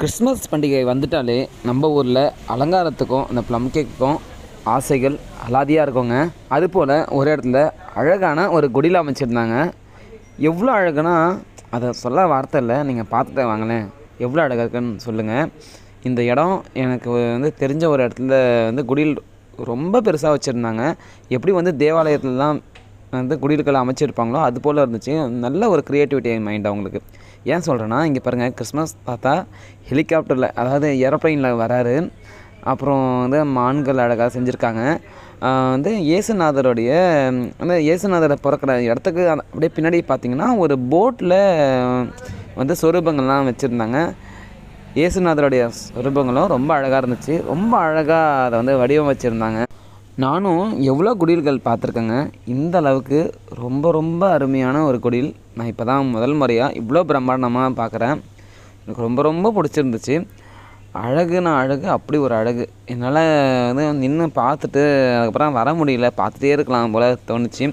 Christmas பண்டிகை வந்துட்டாலே நம்ம ஊரில் அலங்காரத்துக்கும் அந்த ப்ளம் கேக்குக்கும் ஆசைகள் அலாதியாக இருக்குங்க. அதுபோல் ஒரு இடத்துல அழகான ஒரு குடியில் அமைச்சிருந்தாங்க. எவ்வளோ அழகுனா அதை சொல்ல வார்த்தை இல்லை நீங்கள் பார்த்துட்டு வாங்களேன். எவ்வளோ அழகாக இருக்குன்னு சொல்லுங்கள் இந்த இடம் எனக்கு வந்து தெரிஞ்ச ஒரு இடத்துல வந்து குடில் ரொம்ப பெருசாக வச்சுருந்தாங்க. எப்படி வந்து தேவாலயத்துலலாம் வந்து குடில்களை அமைச்சிருப்பாங்களோ அது போல் இருந்துச்சு. நல்ல ஒரு க்ரியேட்டிவிட்டி மைண்ட் அவங்களுக்கு. ஏன் சொல்கிறேன்னா இங்கே பாருங்கள் கிறிஸ்மஸ் தாத்தா ஹெலிகாப்டரில் அதாவது ஏரோப்ளைனில் வராரு. அப்புறம் வந்து மான்கள் அழகாக செஞ்சுருக்காங்க. வந்து இயேசுநாதருடைய அந்த இயேசுநாதரை பிறக்கிற இடத்துக்கு அப்படியே பின்னாடி பார்த்தீங்கன்னா ஒரு போட்டில் வந்து சொரூபங்கள்லாம் வச்சுருந்தாங்க. இயேசுநாதருடைய சொரூபங்களும் ரொம்ப அழகாக இருந்துச்சு. ரொம்ப அழகாக அதை வந்து வடிவம் வச்சுருந்தாங்க நானும் எவ்வளோ குடில்கள் பார்த்துருக்கேங்க இந்த அளவுக்கு ரொம்ப ரொம்ப அருமையான ஒரு குடில். நான் இப்போ தான் முதல் முறையாக இவ்வளோ பிரம்மாண்டமாக பார்க்குறேன். எனக்கு ரொம்ப ரொம்ப பிடிச்சிருந்துச்சு. அழகுனா அழகு அப்படி ஒரு அழகு. என்னால் வந்து நின்று பார்த்துட்டு அதுக்கப்புறம் வர முடியல. பார்த்துட்டே இருக்கலாம் போல் தோணுச்சு.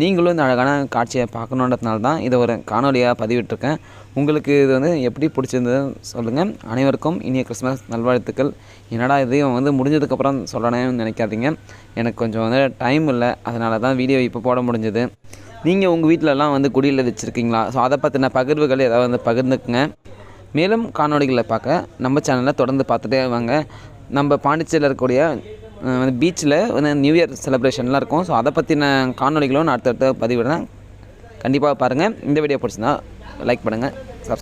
நீங்களும் இந்த அழகான காட்சியை பார்க்கணுன்றதுனால தான் இதை ஒரு காணொலியாக பதிவிட்டிருக்கேன். உங்களுக்கு இது வந்து எப்படி பிடிச்சிருந்தது சொல்லுங்கள் அனைவருக்கும் இனிய கிறிஸ்மஸ் நல்வாழ்த்துக்கள். என்னடா இதையும் வந்து முடிஞ்சதுக்கப்புறம் சொல்லணும்னு நினைக்காதீங்க. எனக்கு கொஞ்சம் வந்து டைம் இல்லை. அதனால தான் வீடியோ இப்போ போட முடிஞ்சது. நீங்கள் உங்கள் வீட்டிலலாம் வந்து குடியில் வச்சுருக்கீங்களா? ஸோ அதை பற்றின பகிர்வுகள் ஏதாவது வந்து பகிர்ந்துக்குங்க. மேலும் காணொளிகளை பார்க்க நம்ம சேனலை தொடர்ந்து பார்த்துட்டே வாங்க. நம்ம பாண்டிச்சேரியில் இருக்கக்கூடிய வந்து பீச்சில் வந்து நியூ இயர் செலிப்ரேஷன்லாம் இருக்கும். ஸோ அதை பற்றின காணொளிகளும் நான் அடுத்தடுத்த பதிவிடுறேன். கண்டிப்பாக பாருங்கள் இந்த வீடியோ பிடிச்சிருந்தா லைக் பண்ணுங்கள்